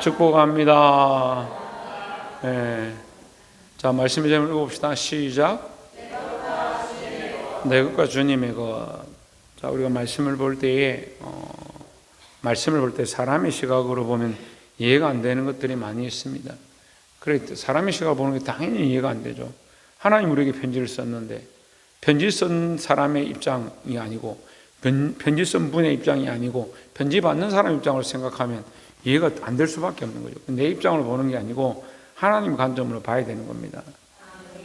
축복합니다. 예. 자, 말씀을 좀 읽어봅시다. 시작. 내 것과 주님의 것. 자, 우리가 말씀을 볼 때에, 어, 말씀을 볼 때 사람의 시각으로 보면 이해가 안 되는 것들이 많이 있습니다. 그래, 사람의 시각으로 보는 게 당연히 이해가 안 되죠. 하나님 우리에게 편지를 썼는데, 편지 쓴 사람의 입장이 아니고, 편, 편지 쓴 분의 입장이 아니고, 편지 받는 사람 입장으로 생각하면 이해가 안 될 수밖에 없는 거죠. 내 입장으로 보는 게 아니고, 하나님 관점으로 봐야 되는 겁니다.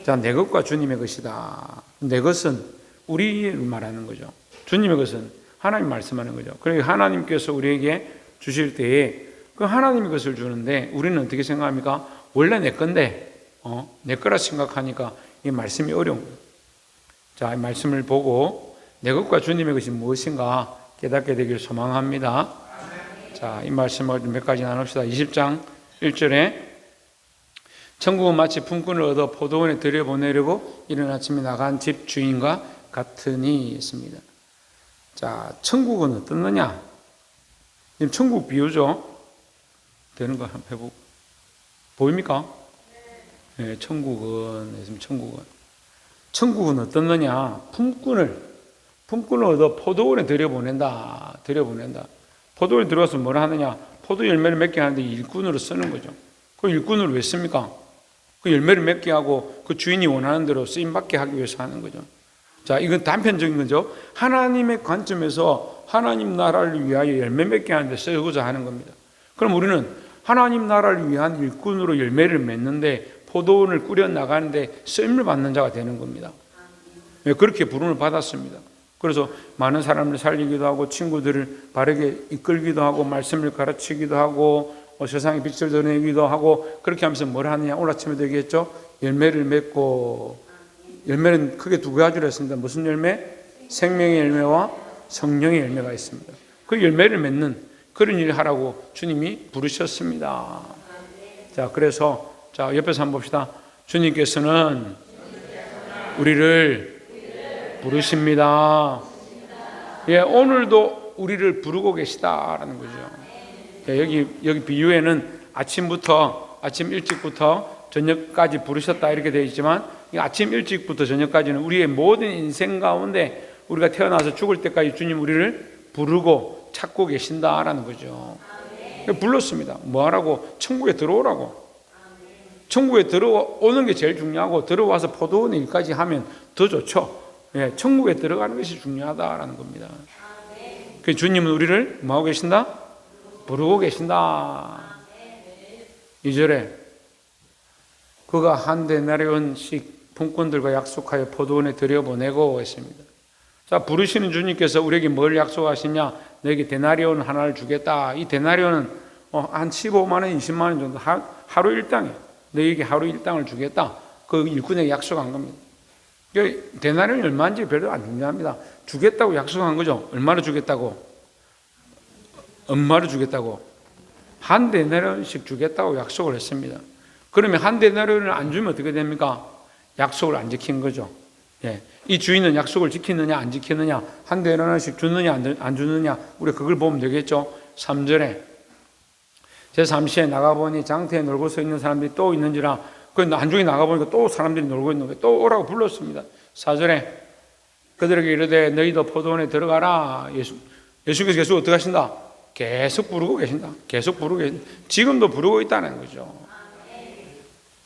자, 내 것과 주님의 것이다. 내 것은 우리를 말하는 거죠. 주님의 것은 하나님 말씀하는 거죠. 그러니까 하나님께서 우리에게 주실 때에 그 하나님의 것을 주는데 우리는 어떻게 생각합니까? 원래 내 건데, 어, 내 거라 생각하니까 이 말씀이 어려운 거예요. 자, 이 말씀을 보고 내 것과 주님의 것이 무엇인가 깨닫게 되길 소망합니다. 자, 이 말씀을 몇 가지 나눕시다. 20장 1절에 천국은 마치 품꾼을 얻어 포도원에 들여보내려고 이른 아침에 나간 집 주인과 같으니 했습니다. 자, 천국은 어떻느냐? 지금 천국 비유죠? 되는 거 한번 해보고. 보입니까? 네, 천국은, 지금 천국은. 천국은 어떻느냐? 품꾼을, 품꾼을 얻어 포도원에 들여보낸다. 들여보낸다. 포도원에 들어가서 뭘 하느냐? 포도 열매를 맺게 하는데 일꾼으로 쓰는 거죠. 그 일꾼을 왜 씁니까? 그 열매를 맺게 하고 그 주인이 원하는 대로 쓰임 받게 하기 위해서 하는 거죠. 자, 이건 단편적인 거죠. 하나님의 관점에서 하나님 나라를 위하여 열매 맺게 하는데 쓰고자 하는 겁니다. 그럼 우리는 하나님 나라를 위한 일꾼으로 열매를 맺는데 포도원을 꾸려 나가는데 쓰임을 받는 자가 되는 겁니다. 네, 그렇게 부름을 받았습니다. 그래서 많은 사람을 살리기도 하고 친구들을 바르게 이끌기도 하고 말씀을 가르치기도 하고 어, 세상에 빛을 드러내기도 하고 그렇게 하면서 뭘 하느냐. 오늘 아침에도 얘기했죠? 열매를 맺고. 열매는 크게 두 가지로 했습니다. 무슨 열매? 생명의 열매와 성령의 열매가 있습니다. 그 열매를 맺는 그런 일을 하라고 주님이 부르셨습니다. 자 그래서 자 옆에서 한번 봅시다. 주님께서는 우리를 부르십니다 예 오늘도 우리를 부르고 계시다라는 거죠 예, 여기 여기 비유에는 아침부터 아침 일찍부터 저녁까지 부르셨다 이렇게 되어 있지만 이 아침 일찍부터 저녁까지는 우리의 모든 인생 가운데 우리가 태어나서 죽을 때까지 주님 우리를 부르고 찾고 계신다라는 거죠. 불렀습니다. 뭐 하라고? 천국에 들어오라고. 천국에 들어오는 게 제일 중요하고 들어와서 포도원 일까지 하면 더 좋죠. 예, 천국에 들어가는 것이 중요하다라는 겁니다. 그 주님은 우리를 뭐 하고 계신다? 부르고 계신다. 2절에 그가 한 데나리온씩 품꾼들과 약속하여 포도원에 들여보내고 했습니다. 자, 부르시는 주님께서 우리에게 뭘 약속하시냐? 너에게 데나리온 하나를 주겠다. 이 데나리온은 어, 한 15만 원, 20만 원 정도 하, 하루 일당이에요. 너에게 하루 일당을 주겠다. 그 일꾼에게 약속한 겁니다. 데나리온이 얼마인지 별로 안 중요합니다. 주겠다고 약속한 거죠. 얼마나 주겠다고? 엄마를 주겠다고 한 데나리온씩 주겠다고 약속을 했습니다. 그러면 한 데나리온을 안 주면 어떻게 됩니까? 약속을 안 지킨 거죠. 예. 이 주인은 약속을 지키느냐 안 지키느냐 한 데나리온씩 주느냐 안 주느냐 우리 그걸 보면 되겠죠. 3절에 제 잠시에 나가보니 장터에 놀고 서 있는 사람들이 또 있는지라 그 안중에 나가보니까 또 사람들이 놀고 있는 거예요. 또 오라고 불렀습니다. 4절에 그들에게 이르되 너희도 포도원에 들어가라. 예수, 예수께서 계속 어떻게 하신다? 계속 부르고 계신다. 계속 부르고 계신다. 지금도 부르고 있다는 거죠.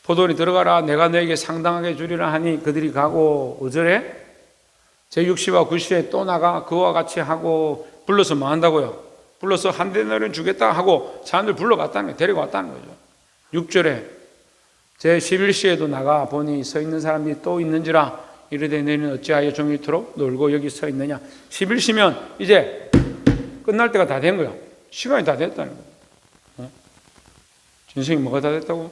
포도원에 들어가라. 내가 너에게 상당하게 주리라 하니 그들이 가고 5절에 제6시와 9시에 또 나가 그와 같이 하고 불러서 뭐 한다고요? 불러서 한 대나리온 주겠다 하고 사람들 불러갔다는 거예요. 데리고 왔다는 거죠. 6절에 제 11시에도 나가 보니 서 있는 사람이 또 있는지라 이르되 너희는 어찌하여 종일토록 놀고 여기 서 있느냐 11시면 이제 끝날 때가 다 된 거야. 시간이 다 됐다는 거야. 어? 진성이 뭐가 다 됐다고?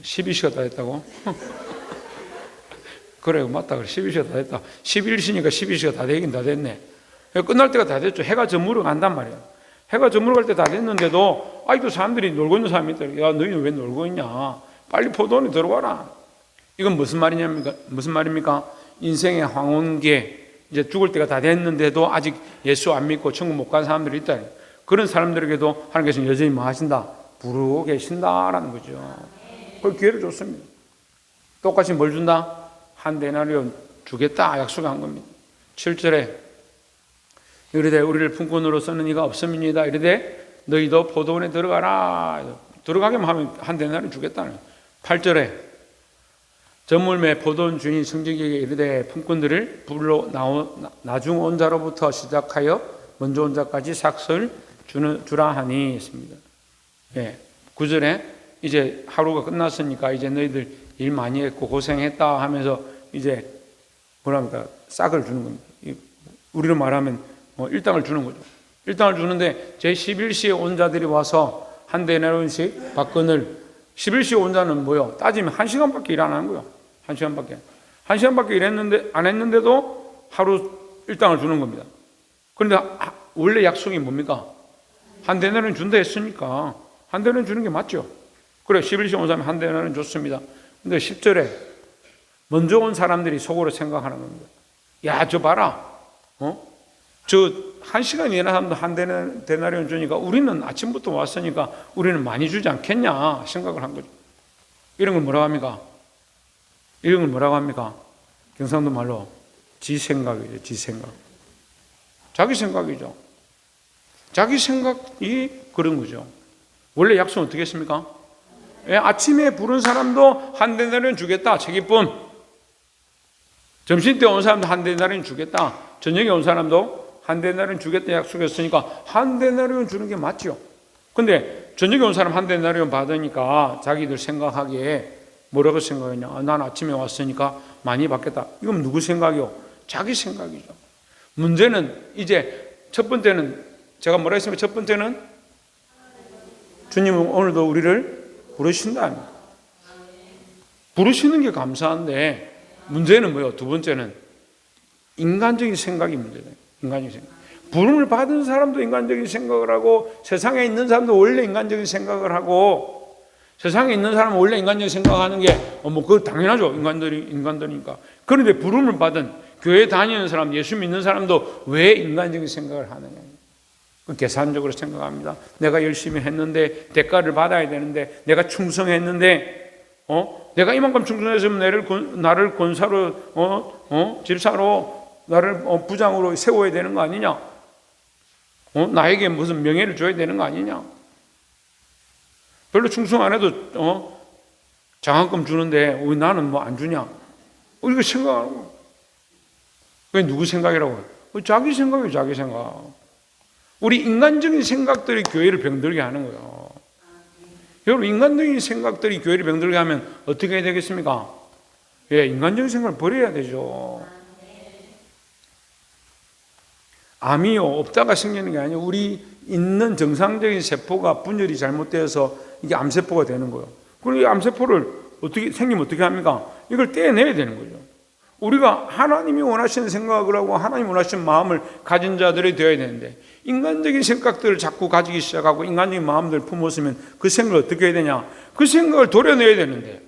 12시가 다 됐다고? 그래, 맞다. 그래. 12시가 다 됐다. 11시니까 12시가 다 되긴 다 됐네. 끝날 때가 다 됐죠. 해가 저물어 간단 말이야. 해가 저물어 갈 때 다 됐는데도, 아직도 사람들이 놀고 있는 사람이 있다. 야, 너희는 왜 놀고 있냐? 빨리 포도원에 들어와라. 이건 무슨 말이냐니까, 무슨 말입니까? 인생의 황혼기에 이제 죽을 때가 다 됐는데도 아직 예수 안 믿고 천국 못 간 사람들이 있다. 그런 사람들에게도 하나님께서 여전히 뭐 하신다? 부르고 계신다라는 거죠. 그 기회를 줬습니다. 똑같이 뭘 준다? 한 데나리온 주겠다 약속한 겁니다. 7절에 이르되 우리를 품꾼으로서는 이가 없음이니다. 이르되 너희도 포도원에 들어가라. 들어가기만 하면 한 데나리 주겠다는 8절에 전물매 포도원 주인 성직에게 이르되 품꾼들을 나오, 나중 온 자로부터 시작하여 먼저 온 자까지 삭설 주는, 주라 하니 했습니다. 예. 9절에 이제 하루가 끝났으니까 이제 너희들 일 많이 했고 고생했다 하면서 이제 뭐랍니까 싹을 주는 겁니다. 이 우리로 말하면 뭐 일당을 주는 거죠. 일당을 주는데 제 11시에 온 자들이 와서 한 데나리온씩 박근을 11시에 온 자는 뭐요? 따지면 한 시간밖에 일 안 하는 거요. 한 시간밖에. 한 시간밖에 일했는데 안 했는데도 하루 일당을 주는 겁니다. 그런데 아, 원래 약속이 뭡니까? 한 대나리온 준다 했으니까 한 대나리온 주는 게 맞죠. 그래 11시 온 사람이 한 대나리온 줬습니다. 근데 10절에 먼저 온 사람들이 속으로 생각하는 겁니다. 야, 저 봐라. 어? 저 한 시간 일하는 사람도 한 데나리온 주니까 우리는 아침부터 왔으니까 우리는 많이 주지 않겠냐 생각을 한 거죠. 이런 걸 뭐라고 합니까? 이런 걸 뭐라고 합니까? 경상도 말로 지 생각이죠. 지 생각. 자기 생각이죠. 자기 생각이 그런 거죠. 원래 약속은 어떻게 했습니까? 예, 아침에 부른 사람도 한 데나리온 주겠다. 책임쁨. 점심 때 온 사람도 한 데나리온 주겠다. 저녁에 온 사람도 한 데나리온 주겠다 약속했으니까 한 데나리온 주는 게 맞죠. 근데 저녁에 온 사람 한 데나리온 받으니까 자기들 생각하기에 뭐라고 생각했냐? 아, 난 아침에 왔으니까 많이 받겠다. 이건 누구 생각이요? 자기 생각이죠. 문제는 이제 첫 번째는 제가 뭐라 했습니까? 첫 번째는 주님은 오늘도 우리를 부르신다. 부르시는 게 감사한데 문제는 뭐예요? 두 번째는 인간적인 생각이 문제다. 인간적인 생각. 부름을 받은 사람도 인간적인 생각을 하고 세상에 있는 사람도 원래 인간적인 생각을 하고 세상에 있는 사람은 원래 인간적인 생각하는 게 뭐 그거 당연하죠. 인간들이 인간들이니까. 그런데 부름을 받은 교회 다니는 사람, 예수 믿는 사람도 왜 인간적인 생각을 하느냐. 그 계산적으로 생각합니다. 내가 열심히 했는데 대가를 받아야 되는데 내가 충성했는데 어 내가 이만큼 충성했으면 나를 나를 권사로 어 어 집사로 나를 어, 부장으로 세워야 되는 거 아니냐? 어 나에게 무슨 명예를 줘야 되는 거 아니냐? 별로 충성 안 해도 어 장학금 주는데 왜 나는 뭐 안 주냐? 우리가 생각하는 거. 그게 누구 생각이라고? 자기 생각이에요, 자기 생각. 우리 인간적인 생각들이 교회를 병들게 하는 거예요. 여러분, 인간적인 생각들이 교회를 병들게 하면 어떻게 해야 되겠습니까? 예, 인간적인 생각을 버려야 되죠. 암이요, 없다가 생기는 게 아니에요. 우리 있는 정상적인 세포가 분열이 잘못되어서 이게 암세포가 되는 거예요. 그리고 이 암세포를 어떻게, 생기면 어떻게 합니까? 이걸 떼내야 되는 거죠. 우리가 하나님이 원하시는 생각을 하고 하나님 원하시는 마음을 가진 자들이 되어야 되는데 인간적인 생각들을 자꾸 가지기 시작하고 인간적인 마음들을 품었으면 그 생각을 어떻게 해야 되냐? 그 생각을 도려내야 되는데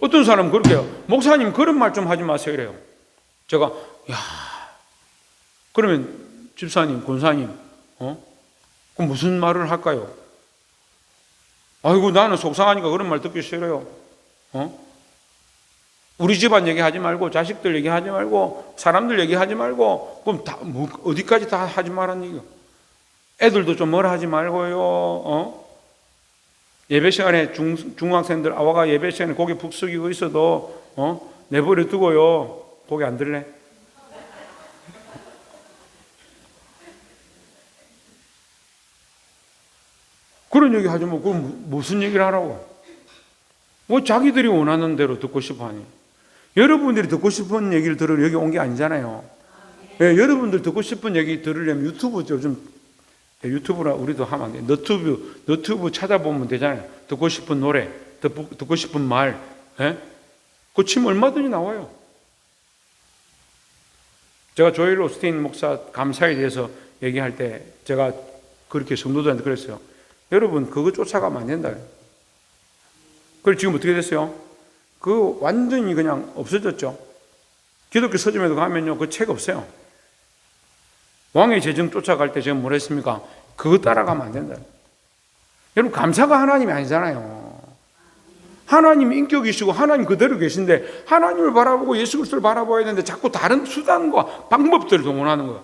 어떤 사람은 그렇게 해요. 목사님 그런 말 좀 하지 마세요 이래요. 제가 야 그러면 집사님, 권사님 어? 그럼 무슨 말을 할까요? 아이고 나는 속상하니까 그런 말 듣기 싫어요. 어? 우리 집안 얘기하지 말고 자식들 얘기하지 말고 사람들 얘기하지 말고 그럼 다 뭐 어디까지 다 하지 말란 얘기야. 애들도 좀 뭐라 하지 말고요. 어? 예배 시간에 중, 중학생들 아와가 예배 시간에 고개 푹 숙이고 있어도 어? 내버려 두고요. 고개 안 들래? 그런 얘기 하지 뭐 그럼 무슨 얘기를 하라고? 뭐 자기들이 원하는 대로 듣고 싶어 하니. 여러분들이 듣고 싶은 얘기를 들으러 여기 온 게 아니잖아요. 예, 여러분들 듣고 싶은 얘기 들으려면 유튜브 요즘 예, 유튜브라 우리도 하면 안 돼. 너튜브 너튜브 찾아보면 되잖아요. 듣고 싶은 노래, 듣고, 듣고 싶은 말, 예? 그 치면 얼마든지 나와요. 제가 조엘 오스틴 목사 감사에 대해서 얘기할 때 제가 그렇게 성도들한테 그랬어요. 여러분 그거 쫓아가면 안 된다. 그래 지금 어떻게 됐어요? 그 완전히 그냥 없어졌죠. 기독교 서점에도 가면요 그 책 없어요. 왕의 재정 쫓아갈 때 제가 뭘 했습니까? 그 그거 따라가면 안 된다. 여러분 감사가 하나님이 아니잖아요. 하나님 인격이시고 하나님 그대로 계신데 하나님을 바라보고 예수 그리스도를 바라봐야 되는데 자꾸 다른 수단과 방법들을 동원하는 거야.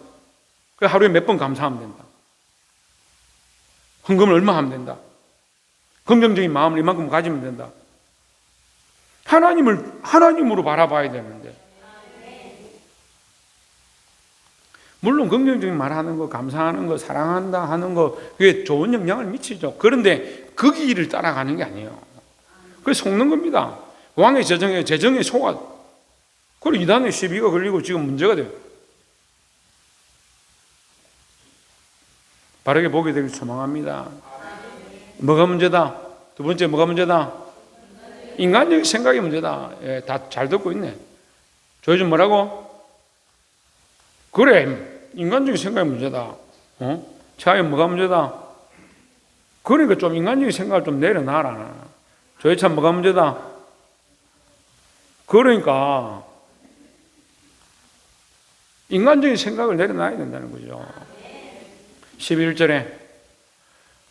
그 하루에 몇 번 감사하면 된다. 헌금을 얼마 하면 된다. 긍정적인 마음을 이만큼 가지면 된다. 하나님을 하나님으로 바라봐야 되는데 물론 긍정적인 말 하는 거, 감사하는 거, 사랑한다 하는 거, 그게 좋은 영향을 미치죠. 그런데 그 길을 따라가는 게 아니에요. 그게 속는 겁니다. 왕의 재정에, 재정에 속아. 그리고 이단에 시비가 걸리고 지금 문제가 돼요. 바르게 보게 되길 소망합니다. 뭐가 문제다? 두 번째 뭐가 문제다? 인간적인 생각이 문제다. 예, 다 잘 듣고 있네. 저 요즘 뭐라고? 그래, 인간적인 생각이 문제다. 어? 차에 뭐가 문제다? 그러니까 좀 인간적인 생각을 좀 내려놔라. 저희 참 뭐가 문제다? 그러니까 인간적인 생각을 내려놔야 된다는 거죠. 11절에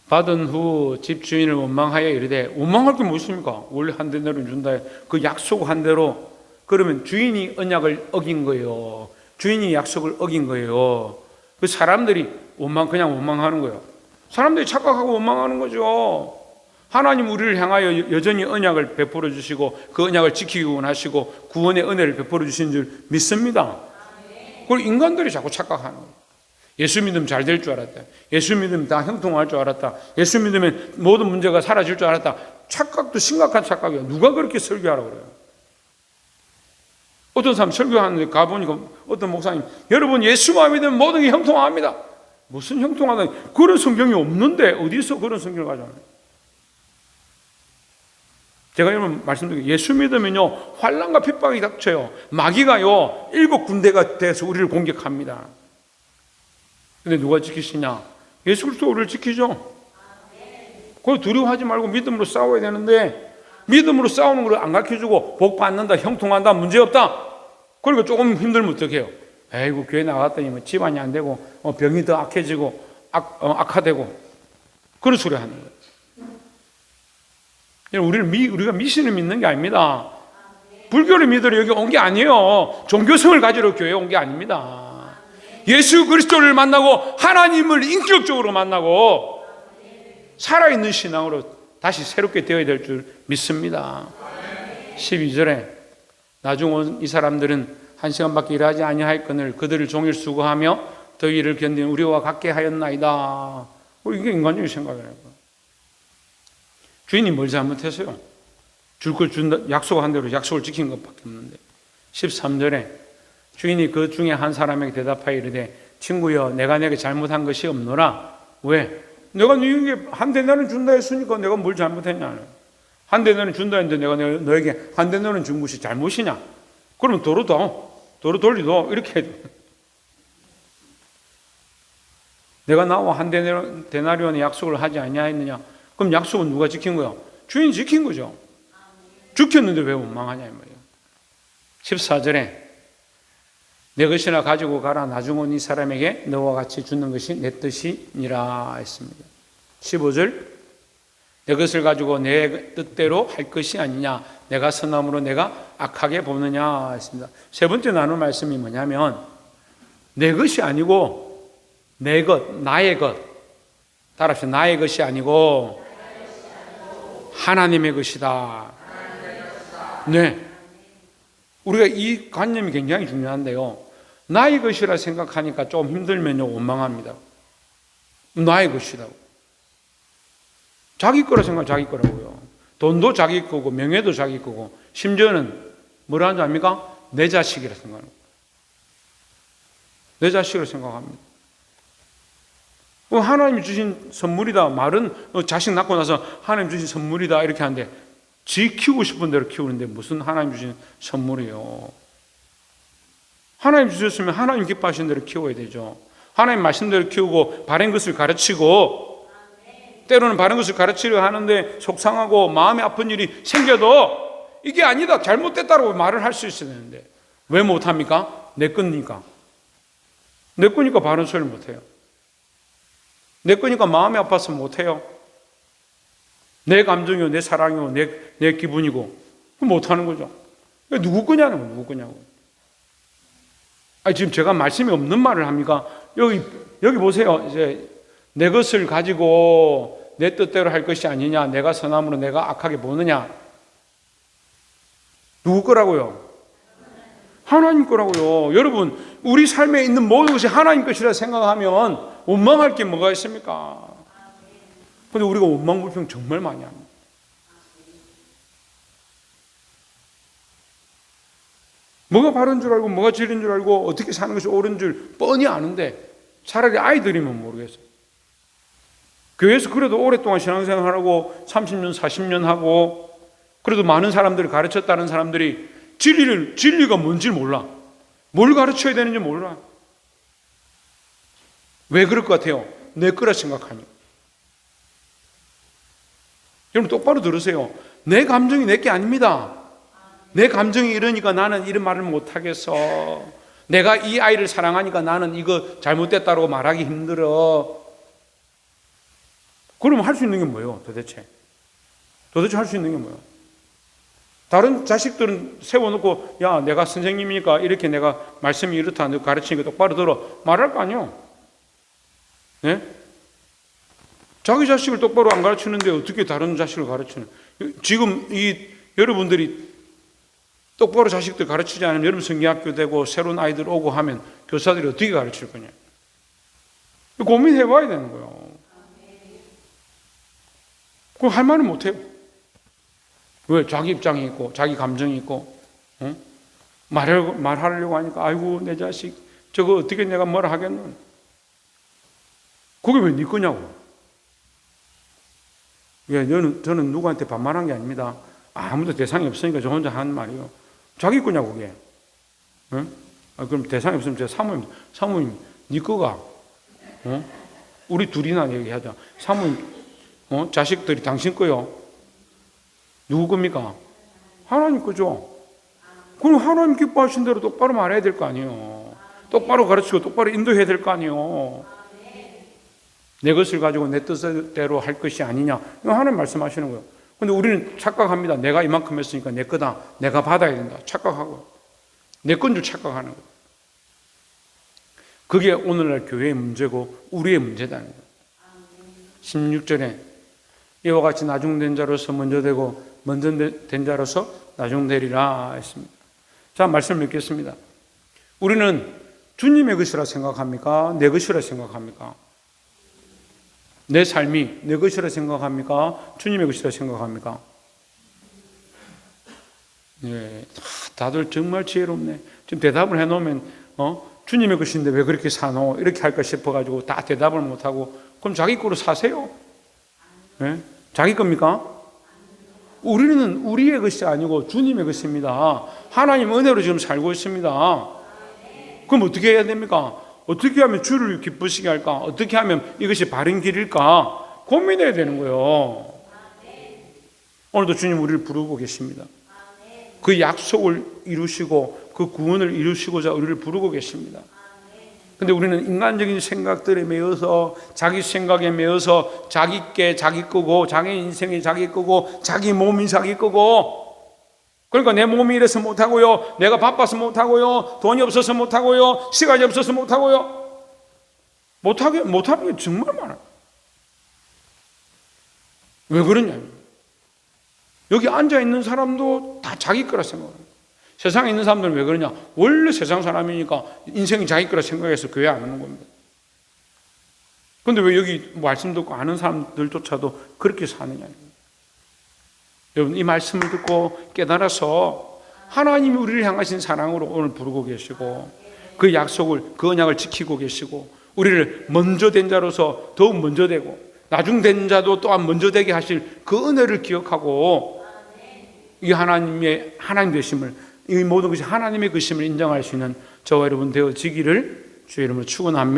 받은 후 집주인을 원망하여 이르되 원망할 게 무엇입니까? 원래 한 대너를 준다. 그 약속 한 대로 그러면 주인이 언약을 어긴 거예요. 주인이 약속을 어긴 거예요. 그 사람들이 원망 그냥 원망하는 거예요. 사람들이 착각하고 원망하는 거죠. 하나님 우리를 향하여 여전히 언약을 베풀어 주시고 그 언약을 지키기 원하시고 구원의 은혜를 베풀어 주신 줄 믿습니다. 그걸 인간들이 자꾸 착각하는 거예요. 예수 믿으면 잘 될 줄 알았다. 예수 믿으면 다 형통할 줄 알았다. 예수 믿으면 모든 문제가 사라질 줄 알았다. 착각도 심각한 착각이에요. 누가 그렇게 설교하라고 그래요? 어떤 사람 설교하는데 가보니까 어떤 목사님, 여러분 예수만 믿으면 모든 게 형통합니다. 무슨 형통하다? 그런 성경이 없는데 어디서 그런 성경을 가져와요? 제가 여러분 말씀드리게 예수 믿으면요 환란과 핍박이 닥쳐요 마귀가요 일곱 군대가 돼서 우리를 공격합니다 근데 누가 지키시냐 예수 그리스도 우리를 지키죠 그걸 두려워하지 말고 믿음으로 싸워야 되는데 믿음으로 싸우는 걸 안 가르쳐주고 복 받는다 형통한다 문제 없다 그러니까 조금 힘들면 어떡해요 에이구 교회 나갔더니 뭐 집안이 안 되고 어, 병이 더 악해지고 악, 어, 악화되고 그런 소리 하는 거예요 우리를 미, 우리가 미신을 믿는 게 아닙니다. 불교를 믿으러 여기 온 게 아니에요. 종교성을 가지러 교회에 온 게 아닙니다. 예수 그리스도를 만나고 하나님을 인격적으로 만나고 살아있는 신앙으로 다시 새롭게 되어야 될 줄 믿습니다. 12절에 나중 온 이 사람들은 한 시간밖에 일하지 아니하였거늘 그들을 종일 수고하며 더위를 견디는 우리와 같게 하였나이다. 이게 인간적인 생각이라고. 주인이 뭘 잘못했어요? 줄 걸 준다, 약속한 대로 약속을 지킨 것밖에 없는데. 13절에 주인이 그 중에 한 사람에게 대답하여 이르되 친구여 내가 내게 잘못한 것이 없노라. 왜? 내가 너에게 한 대나는 준다 했으니까 내가 뭘 잘못했냐. 한 대나는 준다 했는데 내가 너에게 한 대나는 준 것이 잘못이냐. 그러면 도로 더, 도로 돌리도 이렇게 해도. 내가 나와 한 대나리온의 약속을 하지 아니하였느냐. 그럼 약속은 누가 지킨 거야? 주인이 지킨 거죠. 지켰는데 왜 원망하냐 이 말이에요. 14절에 내 것이나 가지고 가라 나중 온이 사람에게 너와 같이 주는 것이 내 뜻이니라 했습니다. 15절 내 것을 가지고 내 뜻대로 할 것이 아니냐 내가 선함으로 내가 악하게 보느냐 했습니다. 세 번째 나눌 말씀이 뭐냐면 내 것이 아니고 내 것, 나의 것 따라합시다. 나의 것이 아니고 하나님의 것이다. 네. 우리가 이 관념이 굉장히 중요한데요. 나의 것이라 생각하니까 좀 힘들면요, 원망합니다. 나의 것이다. 자기 거라 생각 자기 거라고요. 돈도 자기 거고, 명예도 자기 거고, 심지어는 뭐라 하는지 압니까? 내 자식이라 생각합니다. 내 자식이라 생각합니다. 어, 하나님이 주신 선물이다. 말은 어, 자식 낳고 나서 하나님 주신 선물이다. 이렇게 하는데, 지 키우고 싶은 대로 키우는데 무슨 하나님 주신 선물이요. 하나님 주셨으면 하나님 기뻐하신 대로 키워야 되죠. 하나님 말씀 대로 키우고 바른 것을 가르치고 때로는 바른 것을 가르치려 하는데 속상하고 마음이 아픈 일이 생겨도 이게 아니다. 잘못됐다고 말을 할 수 있어야 되는데 왜 못합니까? 내 거니까. 내 거니까 바른 소리를 못해요. 내 거니까 마음이 아파서 못해요. 내 감정이요, 내 사랑이요, 내, 내 기분이고. 못하는 거죠. 누구 거냐는 거, 누구 거냐고. 아니, 지금 제가 말씀이 없는 말을 합니까? 여기, 여기 보세요. 이제 내 것을 가지고 내 뜻대로 할 것이 아니냐, 내가 선함으로 내가 악하게 보느냐. 누구 거라고요? 하나님 거라고요. 여러분, 우리 삶에 있는 모든 것이 하나님 것이라 생각하면 원망할 게 뭐가 있습니까? 근데 우리가 원망 불평 정말 많이 합니다. 뭐가 바른 줄 알고 뭐가 진리인 줄 알고 어떻게 사는 것이 옳은 줄 뻔히 아는데 차라리 아이들이면 모르겠어요. 교회에서 그래도 오랫동안 신앙생활하고 30년, 40년 하고 그래도 많은 사람들을 가르쳤다는 사람들이 진리를 진리가 뭔지 몰라. 뭘 가르쳐야 되는지 몰라. 왜 그럴 것 같아요? 내 거라 생각하니. 여러분 똑바로 들으세요. 내 감정이 내 게 아닙니다. 내 감정이 이러니까 나는 이런 말을 못 하겠어. 내가 이 아이를 사랑하니까 나는 이거 잘못됐다고 말하기 힘들어. 그러면 할 수 있는 게 뭐예요, 도대체? 도대체 할 수 있는 게 뭐예요? 다른 자식들은 세워놓고, 야, 내가 선생님이니까 이렇게 내가 말씀이 이렇다, 너 가르치니까 똑바로 들어. 말할 거 아니에요. 네? 자기 자식을 똑바로 안 가르치는데 어떻게 다른 자식을 가르치는? 지금 이 여러분들이 똑바로 자식들 가르치지 않으면 여러분 성경학교 되고 새로운 아이들 오고 하면 교사들이 어떻게 가르칠 거냐? 고민해 봐야 되는 거예요. 그럼 할 말은 못 해요. 왜? 자기 입장이 있고, 자기 감정이 있고, 응? 말하려고, 말하려고 하니까, 아이고, 내 자식, 저거 어떻게 내가 뭐라 하겠노? 그게 왜 네 거냐고. 예, 저는, 저는 누구한테 반말한 게 아닙니다. 아무도 대상이 없으니까 저 혼자 하는 말이에요. 자기 거냐고, 그게. 응? 아, 그럼 대상이 없으면 제가 사모님, 사모님, 네 거가, 어? 우리 둘이나 얘기하자. 사모님, 어? 자식들이 당신 거요. 누구 겁니까? 하나님 거죠. 그럼 하나님 기뻐하신 대로 똑바로 말해야 될 거 아니에요. 똑바로 가르치고 똑바로 인도해야 될 거 아니에요. 내 것을 가지고 내 뜻대로 할 것이 아니냐. 하나님 말씀하시는 거예요. 근데 우리는 착각합니다. 내가 이만큼 했으니까 내 거다. 내가 받아야 된다. 착각하고. 내 건 줄 착각하는 거예요. 그게 오늘날 교회의 문제고 우리의 문제다는 거예요. 16절에 이와 같이 나중된 자로서 먼저 되고 먼저 된 자로서 나중되리라 했습니다. 자, 말씀 읽겠습니다. 우리는 주님의 것이라 생각합니까? 내 것이라 생각합니까? 내 삶이 내 것이라 생각합니까? 주님의 것이라 생각합니까? 예, 다들 정말 지혜롭네. 지금 대답을 해놓으면, 어? 주님의 것인데 왜 그렇게 사노? 이렇게 할까 싶어가지고 다 대답을 못하고, 그럼 자기 거로 사세요? 예? 자기 겁니까? 우리는 우리의 것이 아니고 주님의 것입니다. 하나님 은혜로 지금 살고 있습니다. 그럼 어떻게 해야 됩니까? 어떻게 하면 주를 기쁘시게 할까? 어떻게 하면 이것이 바른 길일까? 고민해야 되는 거예요. 오늘도 주님 우리를 부르고 계십니다. 그 약속을 이루시고 그 구원을 이루시고자 우리를 부르고 계십니다. 근데 우리는 인간적인 생각들에 매여서 자기 생각에 매여서 자기 께 자기 거고 자기 인생이 자기 거고 자기 몸이 자기 거고 그러니까 내 몸이 이래서 못하고요 내가 바빠서 못하고요 돈이 없어서 못하고요 시간이 없어서 못하고요 못하게 못하는 게 정말 많아요 왜 그러냐 여기 앉아 있는 사람도 다 자기 거라 생각합니다 세상에 있는 사람들은 왜 그러냐? 원래 세상 사람이니까 인생이 자기 거라 생각해서 교회 안 오는 겁니다. 근데 왜 여기 말씀 듣고 아는 사람들조차도 그렇게 사느냐? 여러분, 이 말씀을 듣고 깨달아서 하나님이 우리를 향하신 사랑으로 오늘 부르고 계시고 그 약속을, 그 언약을 지키고 계시고 우리를 먼저 된 자로서 더욱 먼저 되고 나중 된 자도 또한 먼저 되게 하실 그 은혜를 기억하고 이 하나님의 하나님 되심을 이 모든 것이 하나님의 것임을 인정할 수 있는 저와 여러분 되어지기를 주의 이름으로 축원합니다.